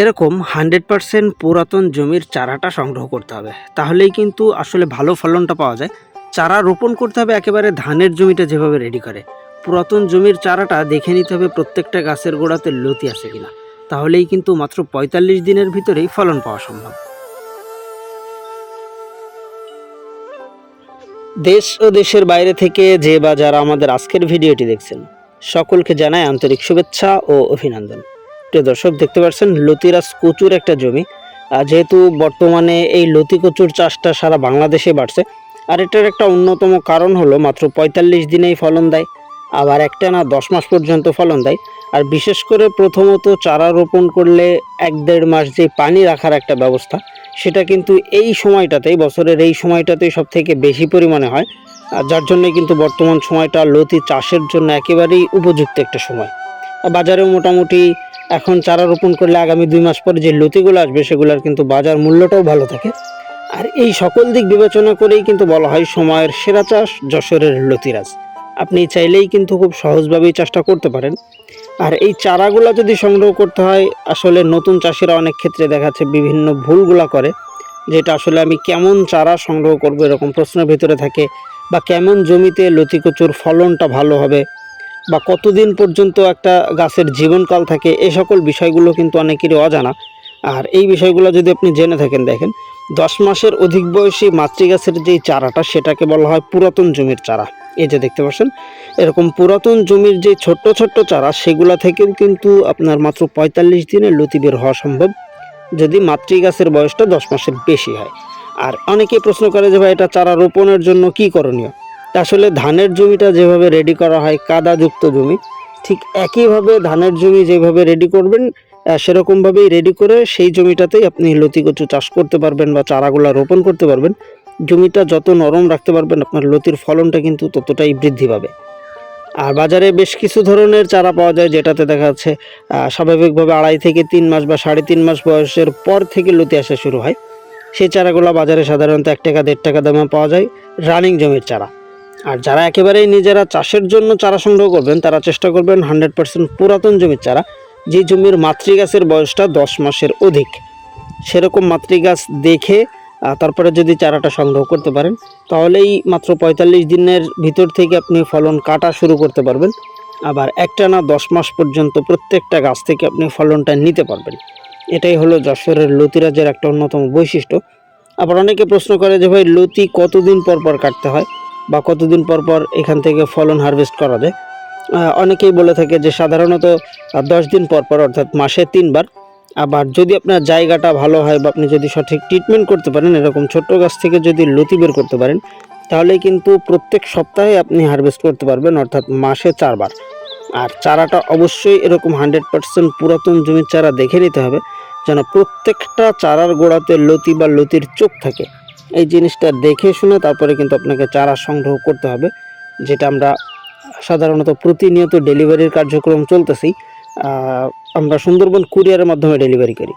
এরকম hundred percent পুরাতন জমির চারাটা সংগ্রহ করতে হবে। তাহলেই কিন্তু আসলে ভালো ফলনটা পাওয়া যায়। চারা রোপণ করতে হবে একেবারে ধানের জমিটা যেভাবে রেডি করে। পুরাতন জমির চারাটা দেখে নিতে হবে প্রত্যেকটা গাছের গোড়াতে লতি আছে কিনা। তাহলেই কিন্তু মাত্র পঁয়তাল্লিশ দিনের ভিতরেই ফলন পাওয়া সম্ভব। দেশ ও দেশের বাইরে থেকে যে বা যারা আমাদের আজকের ভিডিওটি দেখছেন, সকলকে জানায় আন্তরিক শুভেচ্ছা ও অভিনন্দন। প্রিয় দর্শক, দেখতে পাচ্ছেন লতিরাজ কচুর একটা জমি। আর যেহেতু বর্তমানে এই লতি কচুর চাষটা সারা বাংলাদেশে বাড়ছে, আর এটার একটা অন্যতম কারণ হলো মাত্র পঁয়তাল্লিশ দিনেই ফলন দেয়, আবার একটা না দশ মাস পর্যন্ত ফলন দেয়। আর বিশেষ করে প্রথমত চারা রোপণ করলে এক দেড় মাস যে পানি রাখার একটা ব্যবস্থা, সেটা কিন্তু এই সময়টাতেই, বছরের এই সময়টাতেই সব থেকে বেশি পরিমাণে হয়। আর যার জন্য কিন্তু বর্তমান সময়টা লতি চাষের জন্য একেবারেই উপযুক্ত একটা সময়। বাজারেও মোটামুটি এখন চারা রোপণ করলে আগামী দুই মাস পরে যে লতিগুলো আসবে, সেগুলোর কিন্তু বাজার মূল্যটাও ভালো থাকে। আর এই সকল দিক বিবেচনা করেই কিন্তু বলা হয় সময়ের সেরা চাষ যশোরের লতিরাজ। আপনি চাইলেই কিন্তু খুব সহজভাবেই চাষটা করতে পারেন। আর এই চারাগুলো যদি সংগ্রহ করতে হয়, আসলে নতুন চাষিরা অনেক ক্ষেত্রে দেখাচ্ছে বিভিন্ন ভুলগুলা করে, যেটা আসলে আমি কেমন চারা সংগ্রহ করব এরকম প্রশ্নের ভিতরে থাকে, বা কেমন জমিতে লতিকচুর ফলনটা ভালো হবে বা কতদিন পর্যন্ত একটা গাছের জীবনকাল থাকে, এ সকল বিষয়গুলো কিন্তু অনেকেরই অজানা। আর এই বিষয়গুলো যদি আপনি জেনে থাকেন, দেখেন, দশ মাসের অধিক বয়সী মাতৃগাছের যেই চারাটা, সেটাকে বলা হয় পুরাতন জমির চারা। এই যে দেখতে পাচ্ছেন, এরকম পুরাতন জমির যে ছোট্ট ছোট্ট চারা, সেগুলা থেকেও কিন্তু আপনার মাত্র পঁয়তাল্লিশ দিনে লতি বের হওয়া সম্ভব, যদি মাতৃগাছের বয়সটা দশ মাসের বেশি হয়। আর অনেকে প্রশ্ন করে যে, ভাই, এটা চারা রোপণের জন্য কি করণীয়? আসলে ধানের জমিটা যেভাবে রেডি করা হয়, কাদাযুক্ত জমি, ঠিক একইভাবে ধানের জমি যেভাবে রেডি করবেন সেরকমভাবেই রেডি করে সেই জমিটাতেই আপনি লতি কচু চাষ করতে পারবেন বা চারাগুলা রোপণ করতে পারবেন। জমিটা যত নরম রাখতে পারবেন, আপনার লতির ফলনটা কিন্তু ততটাই বৃদ্ধি পাবে। আর বাজারে বেশ কিছু ধরনের চারা পাওয়া যায়, যেটাতে দেখা যাচ্ছে স্বাভাবিকভাবে আড়াই থেকে তিন মাস বা সাড়ে তিন মাস বয়সের পর থেকে লতি আসা শুরু হয়। সেই চারাগুলো বাজারে সাধারণত এক টাকা, দেড় টাকা দামে পাওয়া যায় রানিং জমির চারা। আর যারা একেবারেই নিজেরা চাষের জন্য চারা সংগ্রহ করবেন, তারা চেষ্টা করবেন হান্ড্রেড পার্সেন্ট পুরাতন জমির চারা, যে জমির মাতৃগাছের বয়সটা দশ মাসের অধিক। সেরকম মাতৃগাছ দেখে তারপরে যদি চারাটা সংগ্রহ করতে পারেন, তাহলেই মাত্র পঁয়তাল্লিশ দিনের ভিতর থেকে আপনি ফলন কাটা শুরু করতে পারবেন। আবার একটা না দশ মাস পর্যন্ত প্রত্যেকটা গাছ থেকে আপনি ফলনটা নিতে পারবেন। এটাই হলো যশোরের লতিরাজের একটা অন্যতম বৈশিষ্ট্য। আবার অনেকে প্রশ্ন করে যে ভাই, লতি কতদিন পর পর কাটতে হয়? বা কতদিন পর পর এখান থেকে ফলন হারভেস্ট করা যায়। অনেকেই বলে থাকে যে সাধারণত দশ দিন পর পর, অর্থাৎ মাসে তিনবার। আবার যদি আপনার জায়গাটা ভালো হয় বা আপনি যদি সঠিক ট্রিটমেন্ট করতে পারেন, এরকম ছোট্ট গাছ থেকে যদি লতি বের করতে পারেন তাহলে কিন্তু প্রত্যেক সপ্তাহে আপনি হারভেস্ট করতে পারবেন, অর্থাৎ মাসে চারবার। আর চারাটা অবশ্যই এরকম হান্ড্রেড পার্সেন্ট পুরাতন জমির চারা দেখে নিতে হবে, যেন প্রত্যেকটা চারার গোড়াতে লতি বা লতির চোখ থাকে। এই জিনিসটা দেখে শুনে তারপরে কিন্তু আপনাকে চারা সংগ্রহ করতে হবে, যেটা আমরা সাধারণত প্রতিনিয়ত ডেলিভারির কার্যক্রম চলতেছি আমরা সুন্দরবন কুরিয়ারের মাধ্যমে ডেলিভারি করি।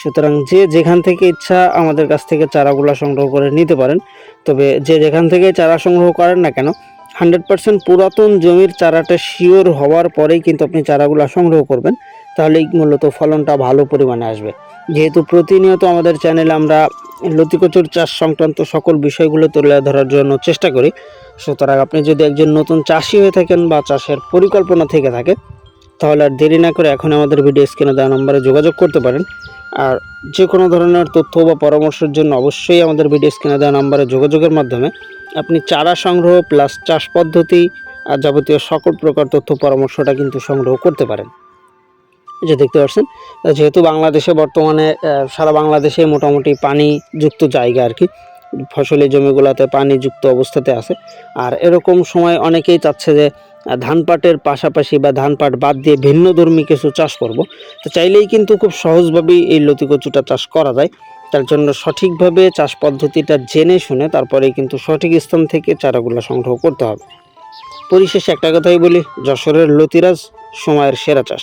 সুতরাং যে যেখান থেকে ইচ্ছা আমাদের কাছ থেকে চারাগুলো সংগ্রহ করে নিতে পারেন, তবে যে যেখান থেকে চারা সংগ্রহ করেন না কেন, হান্ড্রেড পার্সেন্ট পুরাতন জমির চারাটা শিওর হওয়ার পরেই কিন্তু আপনি চারাগুলো সংগ্রহ করবেন। তাহলেই মূলত ফলনটা ভালো পরিমাণে আসবে। যেহেতু প্রতিনিয়ত আমাদের চ্যানেলে আমরা লতিকচুর চাষ সংক্রান্ত সকল বিষয়গুলো তুলে ধরার জন্য চেষ্টা করি, সুতরাং আপনি যদি একজন নতুন চাষি হয়ে থাকেন বা চাষের পরিকল্পনা থেকে থাকে তাহলে আর দেরি না করে এখন আমাদের ভিডিও স্ক্রিনে দেওয়া নম্বরে যোগাযোগ করতে পারেন। আর যে কোনো ধরনের তথ্য বা পরামর্শের জন্য অবশ্যই আমাদের ভিডিও স্ক্রিনে দেওয়া নম্বরে যোগাযোগের মাধ্যমে আপনি চারা সংগ্রহ প্লাস চাষ পদ্ধতি আর যাবতীয় সকল প্রকার তথ্য পরামর্শটা কিন্তু সংগ্রহ করতে পারেন। যে দেখতে পাচ্ছেন, যেহেতু বাংলাদেশে বর্তমানে সারা বাংলাদেশে মোটামুটি পানিযুক্ত জায়গা আর কি ফসলি জমিগুলোতে পানিযুক্ত অবস্থাতে আছে। আর এরকম সময় অনেকেই চাচ্ছে যে ধান পাটের পাশাপাশি বা ধান পাট বাদ দিয়ে ভিন্ন ধর্মী কিছু চাষ করব। তো চাইলেই কিন্তু খুব সহজভাবেই এই লতি কচুটা চাষ করা যায়। তার জন্য সঠিকভাবে চাষ পদ্ধতিটা জেনে শুনে তারপরে কিন্তু সঠিক স্থান থেকে চারাগুলো সংগ্রহ করতে হবে। পরিশেষে একটা কথাই বলি, যশোরের লতিরাজ সময়ের সেরা চাষ।